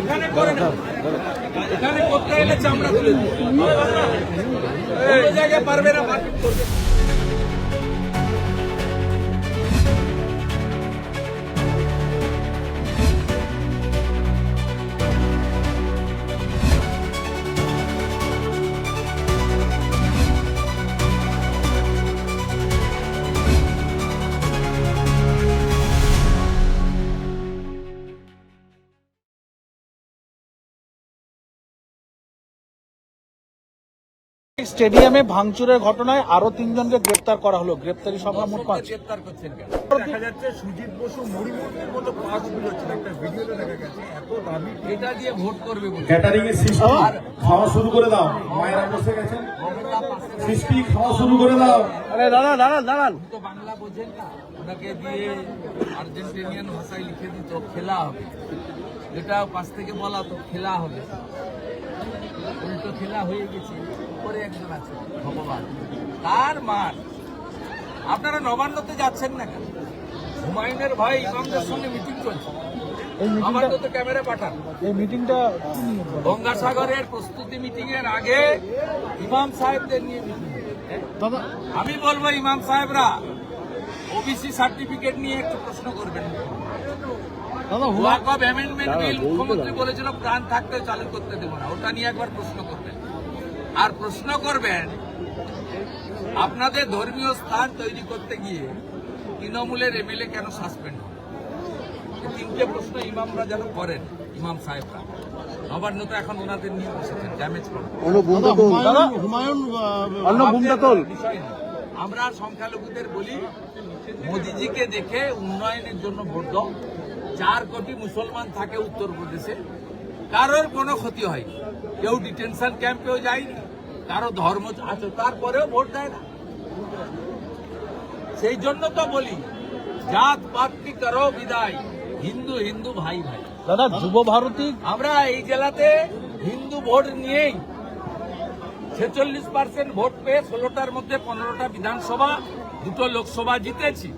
এখানে করে এখানে করতে এলে চামড়া তুলে। জায়গায় পারবে না মার্কেট করবে স্টেডিয়ামে ভাঙচুরের ঘটনায় আরও তিনজনকে গ্রেপ্তার করা হলো। গ্রেপ্তারি সংখ্যা মোট পাঁচ। গ্রেপ্তার করছেন দেখা যাচ্ছে সুজিত বসু মুড়িমুড়ির মতো পাঁচ ছিল। একটা ভিডিওতে দেখা গেছে এত দামি এটা দিয়ে ভোট করবে ক্যাটারিং এর সিস্টেম খাওয়া শুরু করে দাও। মায়েরা বসে গেছেন। সৃষ্টি খাওয়া শুরু করে দাও। আরে দাঁড়ান দাঁড়ান দাঁড়ান। তো বাংলা বোঝেন না। ওনাকে দিয়ে আর্জেন্টিনিয়ান ভাষায় লিখে দিত খেলা হবে। যেটা পাশ থেকে বলা তো খেলা হবে। উল্টো খেলা হয়ে গেছে। একজন আছে ভগবান। তার মার। আপনারা নবান্নতে যাচ্ছেন না কেন? হুমায়ুনের ভাই ইমামদের সঙ্গে মিটিং চলছে। মিটিংটা ক্যামেরা পাঠান। এই মিটিংটা? গঙ্গাসাগরের প্রস্তুতি মিটিং এর আগে ইমাম সাহেবদের নিয়ে মিটিং। আমি বলব ইমাম সাহেবরা ওবিসি সার্টিফিকেট নিয়ে একটু প্রশ্ন করবেন। দাদা ওয়াক অফ অ্যামেন্ডমেন্ট বিল মুখ্যমন্ত্রী বলেছিল প্রাণ থাকতে চালু করতে দেবো না। ওটা নিয়ে একবার প্রশ্ন করবেন আর প্রশ্ন করবেন আপনাদের ধর্মীয় স্থান তৈরি করতে গিয়ে তৃণমূলের এমএলএ কেন সাসপেন্ড তিনটে প্রশ্ন ইমামরা যেন করেন ইমাম সাহেবরা। নবান্ন তো এখন ওনাদের নিয়ে বসেছেন ড্যামেজ। আমরা সংখ্যালঘুদের বলি মোদিজিকে দেখে উন্নয়নের জন্য ভোট দাও। চার কোটি মুসলমান থাকে উত্তরপ্রদেশে। কারোর কোনো ক্ষতি হয়নি। কেউ ডিটেনশন ক্যাম্পেও যায়নি কারও ধর্ম আছে তারপরেও ভোট দেয় না। সেই জন্য তো বলি জাত পাতটি করো বিদায় হিন্দু হিন্দু ভাই ভাই। দাদা যুব ভারতী? আমরা এই জেলাতে হিন্দু ভোট নিয়েই ছেচল্লিশ পার্সেন্ট ভোট পেয়ে ষোলোটার মধ্যে পনেরোটা বিধানসভা দুটো লোকসভা জিতেছি।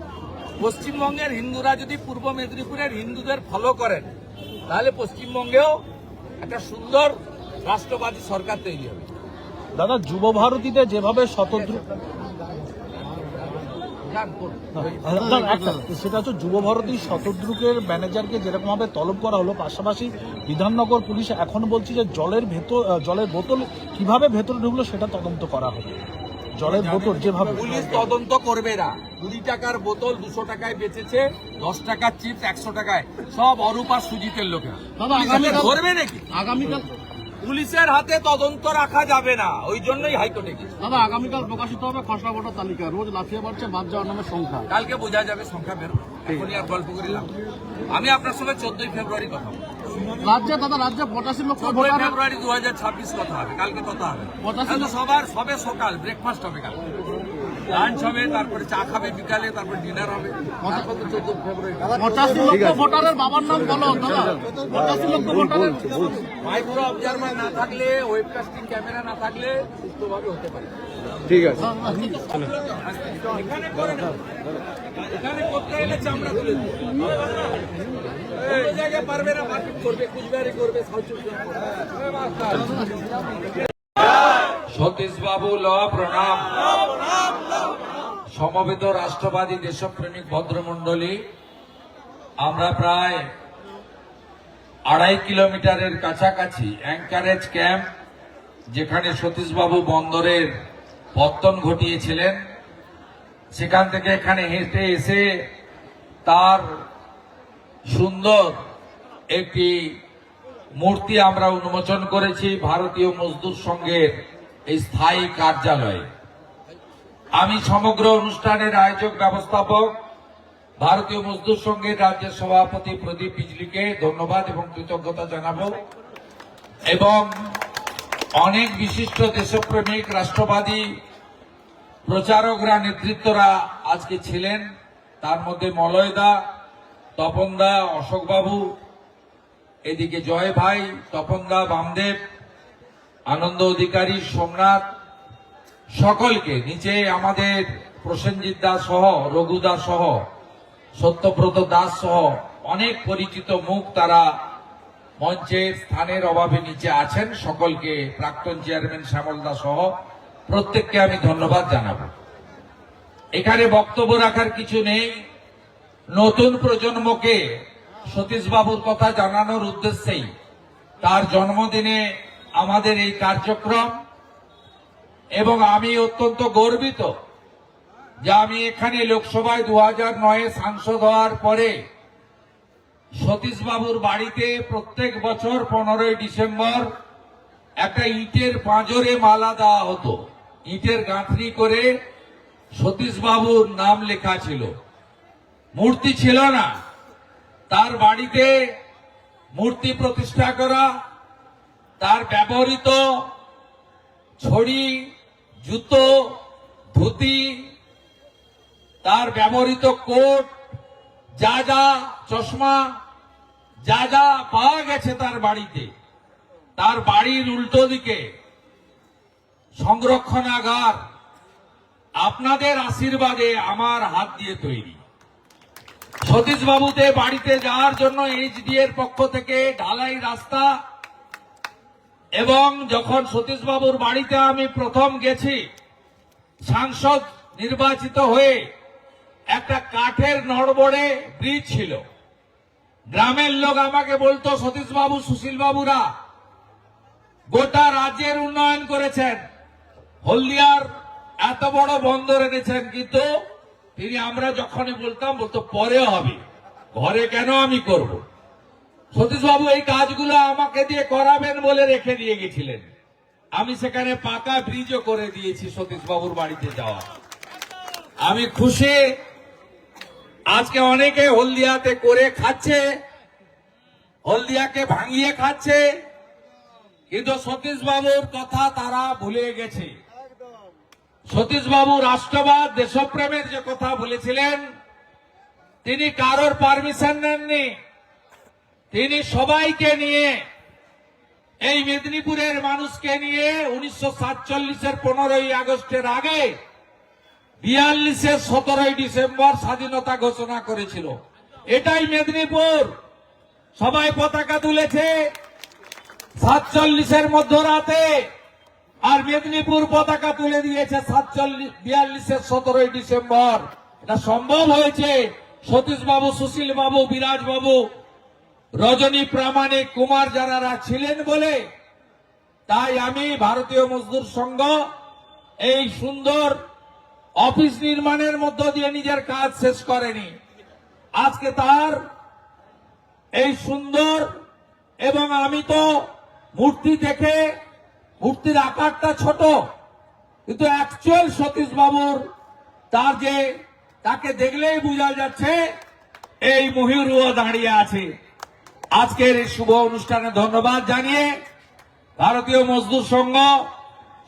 পশ্চিমবঙ্গের হিন্দুরা যদি পূর্ব মেদিনীপুরের হিন্দুদের ফলো করেন তাহলে পশ্চিমবঙ্গেও একটা সুন্দর রাষ্ট্রবাদী সরকার তৈরি হবে। দাদা যুব ভারতীতে যেভাবে একটা, সেটা হচ্ছে যুব ভারতী শতদ্রুকের ম্যানেজারকে যেরকম ভাবে তলব করা হলো পাশাপাশি বিধাননগর পুলিশ এখন বলছি যে জলের ভেতর জলের বোতল কীভাবে ভেতরে ঢুকলো সেটা তদন্ত করা হবে। জলের বোতল যেভাবে পুলিশ তদন্ত করবে না। কুড়ি টাকার বোতল দুশো টাকায় বেচেছে দশ টাকার চিপস একশো টাকায়। সব অরূপ আর সুজিতের লোকেরা। ধরবে নাকি? আগামীকাল পুলিশের হাতে তদন্ত রাখা যাবে না। ওই জন্যই হাইকোর্টে দাদা আগামীকাল প্রকাশিত হবে খসড়া ভোটার তালিকা। রোজ লাফিয়ে বাড়ছে বাদ যাওয়ার নামে সংখ্যা। কালকে বোঝা যাবে সংখ্যা বের এখনই আর গল্প করিলাম। আমি আপনার সঙ্গে চোদ্দই ফেব্রুয়ারি কথা রাজ্যে দাদা রাজ্যে পঁচাশি লক্ষ চোদ্দই ফেব্রুয়ারি দু হাজার ছাব্বিশ কথা হবে। কালকে কথা হবে। পঁচাশি সবার সবে সকাল ব্রেকফাস্ট হবে কাল লাঞ্চ হবে তারপরে চা খাবে বিকালে তারপরে ডিনার হবে। চোদ্দ ফেব্রুয়ারি। ভোটারের বাবার নাম বলো পঁচাশি লক্ষ ভোটারের মাইক্রো অবজারভার না থাকলে ওয়েবকাস্টিং ক্যামেরা না থাকলে সুস্থভাবে হতে পারে। এখানে করে এখানে করতে এলে চামড়া তুলে জায়গায় পারবে না মারপিট করবে কুচবিহারি করবে সাউথ সতীশ বাবু ল প্রণাম। সমবেত রাষ্ট্রবাদী দেশপ্রেমিক ভদ্রমণ্ডলী, আমরা প্রায় আড়াই কিলোমিটারের কাছাকাছি অ্যাঙ্কারেজ ক্যাম্প, যেখানে সতীশবাবু বন্দরের পত্তন ঘটিয়েছিলেন। সেখান থেকে এখানে হেঁটে এসে তার সুন্দর একটি মূর্তি আমরা উন্মোচন করেছি, ভারতীয় মজদুর সংঘের এই স্থায়ী কার্যালয়ে। আমি সমগ্র অনুষ্ঠানের আয়োজক ব্যবস্থাপক ভারতীয় মজদুর সংঘের রাজ্যের সভাপতি প্রদীপ বিজলিকে ধন্যবাদ এবং কৃতজ্ঞতা জানাব। এবং অনেক বিশিষ্ট দেশপ্রেমিক, রাষ্ট্রবাদী প্রচারকরা, নেতৃত্বরা আজকে ছিলেন। তার মধ্যে মলয়দা, তপনদা, অশোকবাবু, এদিকে জয় ভাই, তপনদা, বামদেব, আনন্দ অধিকারী, সোমনাথ সকলকে, নিচে আমাদের প্রসেনজিৎ দাস সহ, রঘু দাস সহ, সত্যব্রত দাস সহ, অনেক পরিচিত মুখ তারা মঞ্চের স্থানের অভাবে নিচে আছেন। সকলকে প্রাক্তন চেয়ারম্যান শ্যামলদা সহ প্রত্যেককে আমি ধন্যবাদ জানাব। এখানে বক্তব্য রাখার কিছু নেই। নতুন প্রজন্মকে সতীশবাবুর কথা জানানোর উদ্দেশ্যেই তার জন্মদিনে আমাদের এই কার্যক্রম। এবং আমি অত্যন্ত গর্বিত যে আমি এখানে লোকসভায় দু হাজার নয়ে সাংসদ হওয়ার পরে সতীশবাবুর বাড়িতে প্রত্যেক বছর পনেরোই ডিসেম্বর একটা ইটের পাঁজরে মালা দেওয়া হতো। ইটের গাঁথনি করে সতীশবাবুর নাম লেখা ছিল। মূর্তি ছিল না। তার বাড়িতে মূর্তি প্রতিষ্ঠা করা, তার ব্যবহৃত ছড়ি জুতো ধুতি, তার ব্যবহৃত কোট, যা যা চশমা, যা যা পাওয়া গেছে তার বাড়িতে, তার বাড়ির উল্টো দিকে। সংরক্ষণাগার, আপনাদের আশীর্বাদে আমার হাত দিয়ে তৈরি। সতীশ বাবুতে বাড়িতে যাওয়ার জন্য এইচডি এর পক্ষ থেকে ঢালাই রাস্তা এবং যখন সতীশ বাবুর বাড়িতে আমি প্রথম গেছি, সাংসদ নির্বাচিত হয়ে একটা কাঠের নড়বড়ে ব্রিজ ছিল। গ্রামের লোক আমাকে বলতো সতীশ বাবু সুশীল বাবুরা গোটা রাজ্যের উন্নয়ন করেছেন। হলদিয়ার এত বড় বন্দর এনেছেন, কিন্তু তিনি আমরা যখনই বলতাম, বলতো, পরে হবে। ঘরে কেন আমি করব? সতীশবাবু, এই কাজগুলো আমাকে দিয়ে করাবেন বলে রেখে দিয়ে গেছিলেন। আমি সেখানে পাকা ব্রিজও করে দিয়েছি সতীশবাবুর বাড়িতে যাওয়া। আমি খুশি। আজকে অনেকে হলদিয়াতে করে খাচ্ছে, হলদিয়াকে ভাঙিয়ে খাচ্ছে, কিন্তু সতীশবাবুর কথা তারা ভুলে গেছে। সতীশ বাবু রাষ্ট্রবাদ, দেশপ্রেমের যে কথা বলেছিলেন, তিনি কারোর পারমিশন নেননি। তিনি সবাইকে নিয়ে, এই মেদিনীপুরের মানুষকে নিয়ে উনিশশো সাতচল্লিশের পনেরোই আগস্টের আগে বিয়াল্লিশের সতেরোই ডিসেম্বর স্বাধীনতা ঘোষণা করেছিল। এটাই মেদিনীপুর। সবাই পতাকা তুলেছে সাতচল্লিশের মধ্যরাতে, আর মেদিনীপুর পতাকা তুলে দিয়েছে সাতচল্লিশ, বিয়াল্লিশের সতেরোই ডিসেম্বর। এটা সম্ভব হয়েছে? সতীশ বাবু সুশীল বাবু বিরাজ বাবু রজনী প্রামাণিক কুমার যারা ছিলেন বলে তাই আমি ভারতীয় মজদুর সংঘ এই সুন্দর অফিস নির্মাণের মধ্য দিয়ে নিজের কাজ শেষ করেনি। আজকে তার এই সুন্দর এবং আমি তো মূর্তি দেখে মূর্তির আকারটা ছোট, কিন্তু অ্যাকচুয়াল সতীশ বাবুর তার যে তাকে দেখলেই বোঝা যাচ্ছে এই ময়ূরও দাঁড়িয়ে আছে। আজকের এই শুভ অনুষ্ঠানে ধন্যবাদ জানিয়ে ভারতীয় মজদুর সংঘ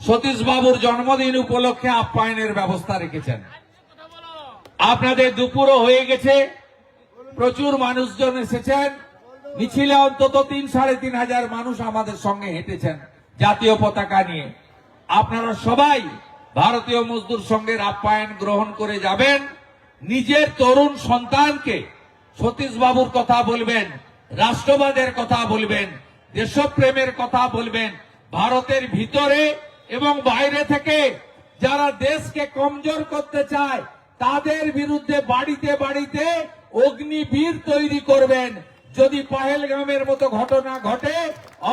সতীশ বাবুর জন্মদিন উপলক্ষে আপ্যায়নের ব্যবস্থা রেখেছেন। আপনাদের দুপুরও হয়ে গেছে। প্রচুর মানুষজন এসেছেন। মিছিলে অন্তত তিন, সাড়ে তিন হাজার মানুষ আমাদের সঙ্গে হেঁটেছেন জাতীয় পতাকা নিয়ে। আপনারা সবাই ভারতীয় মজদুর সংঘের আপ্যায়ন গ্রহণ করে যাবেন। নিজের তরুণ সন্তানকে সতীশ বাবুর কথা বলবেন। রাষ্ট্রবাদের কথা বলবেন, দেশপ্রেমের কথা বলবেন, ভারতের ভিতরে এবং বাইরে থেকে যারা দেশকে কমজোর করতে চায়, তাদের বিরুদ্ধে বাড়িতে বাড়িতে অগ্নিবীর তৈরি করবেন। যদি পাহেলগামের মতো ঘটনা ঘটে,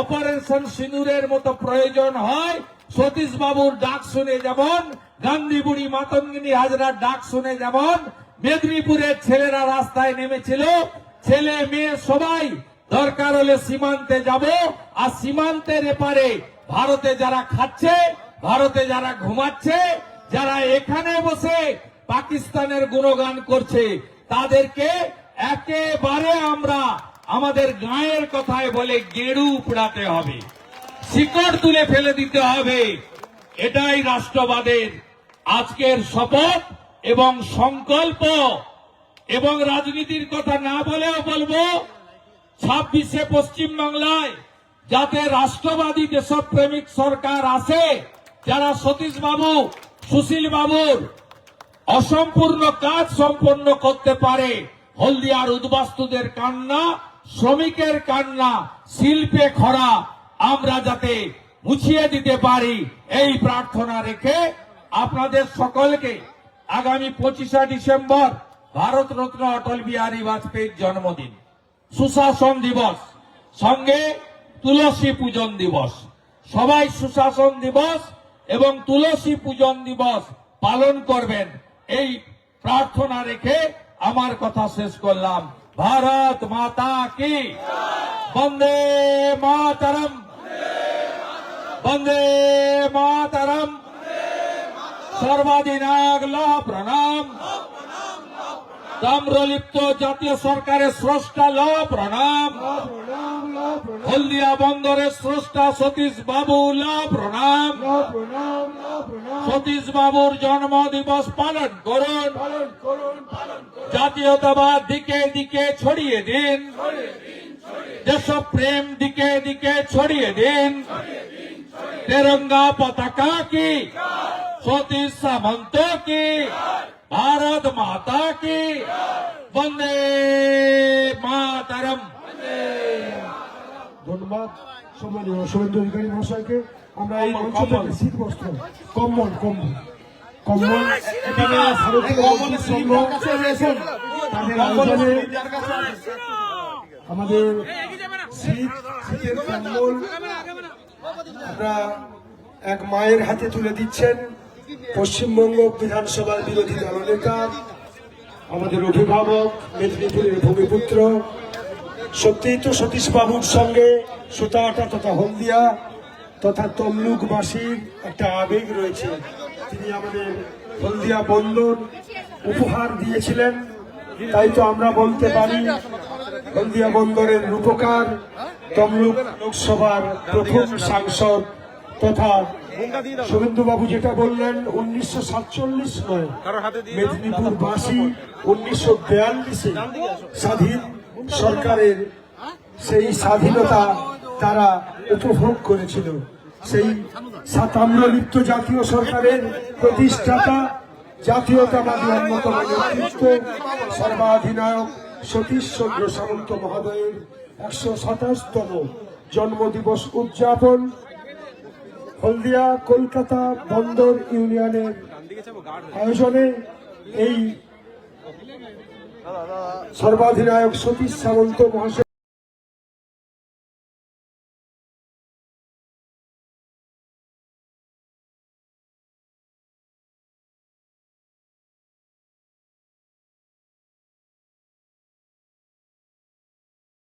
অপারেশন সিঁদুরের মতো প্রয়োজন হয় সতীশ বাবুর ডাক শুনে যেমন গান্ধী বুড়ি মাতঙ্গিনী হাজরার ডাক শুনে যেমন, মেদিনীপুরের ছেলেরা রাস্তায় নেমেছিল ছেলে মেয়ে সবাই দরকার হলে সীমান্তে যাব। আর সীমান্তের এপারে ভারতে যারা খাচ্ছে, ভারতে যারা ঘুমাচ্ছে, যারা এখানে বসে পাকিস্তানের গুণগান করছে, তাদেরকে একেবারে আমরা আমাদের গায়ের কথায় বলে গেরু উপড়াতে হবে। শিকড় তুলে ফেলে দিতে হবে। এটাই রাষ্ট্রবাদের আজকের শপথ এবং সংকল্প। এবং রাজনীতির কথা না বলেও বলব, ছাব্বিশে পশ্চিম বাংলায় যাতে রাষ্ট্রবাদী দেশপ্রেমিক সরকার আসে, যারা সতীশ বাবু, সুশীল বাবুর অসম্পূর্ণ কাজ সম্পন্ন করতে পারে, হলদিয়ার উদ্বাস্তুদের কান্না, শ্রমিকের কান্না, শিল্পে খরা, আমরা যাতে মুছিয়ে দিতে পারি, এই প্রার্থনা রেখে আপনাদের সকলকে আগামী পঁচিশে ডিসেম্বর ভারত রত্ন অটল বিহারী বাজপেয়ীর জন্মদিন। সুশাসন দিবস। সঙ্গে তুলসী পূজন দিবস। সবাই সুশাসন দিবস এবং তুলসী পূজন দিবস পালন করবেন। এই প্রার্থনা রেখে আমার কথা শেষ করলাম। ভারত মাতা কি? বন্দে মাতরম। বন্দে মাতরম। সর্বাধিনায়ক ল প্রণাম। তাম্রলিপ্ত জাতীয় সরকারের স্রষ্টা ল প্রণাম। হলদিয়া বন্দরের স্রষ্টা সতীশ বাবু ল প্রণাম। সতীশ বাবুর জন্ম দিবস পালন করুন। জাতীয়তাবাদ দিকে দিকে ছড়িয়ে দিন। দেশপ্রেম দিকে দিকে ছড়িয়ে দিন। তেরঙ্গা পতাকা কি? সতীশ সামন্ত কি? ভারত মাতা কি বন্দে মাতরম ধন্যবাদ সম্মানীয় শুভেন্দু অধিকারী মহাশয়কে। আমরা এই মঞ্চ থেকে শীত বস্ত্র কম্বল কম্বল। কম্বল এখানে ভারতীয় মজদুর সংঘ তাদের আয়োজনে আমাদের শীত শীতের কম্বল আমরা এক মায়ের হাতে তুলে দিচ্ছেন। পশ্চিমবঙ্গ বিধানসভার বিরোধী দলনেতা আমাদের অভিভাবক, মেদিনীপুরের ভূমিপুত্র, সত্যিই তো সতীশ বাবুর সঙ্গে সুতাহাটা তথা হলদিয়া তথা তমলুকবাসীর একটা আবেগ রয়েছে। তিনি আমাদের হলদিয়া বন্দর উপহার দিয়েছিলেন। তাই তো আমরা বলতে পারি, হলদিয়া বন্দরের রূপকার তমলুক লোকসভার প্রথম সাংসদ তথা শুভেন্দু বাবু যেটা বললেন উনিশশো সাতচল্লিশ নয় মেদিনীপুরবাসী উনিশশো বিয়াল্লিশে স্বাধীন সরকারের সেই স্বাধীনতা তারা উপভোগ করেছিল। সেই সাতাম্রলিপ্ত জাতীয় সরকারের প্রতিষ্ঠাতা জাতীয়তাবাদী অন্যতম নেতৃত্ব সর্বাধিনায়ক সতীশ চন্দ্র সামন্ত মহোদয়ের একশো সাতাশতম জন্মদিবস উদযাপন হলদিয়া কলকাতা বন্দর ইউনিয়নের আয়োজনে এই সর্বাধিনায়ক সতীশ সামন্ত মহাশয়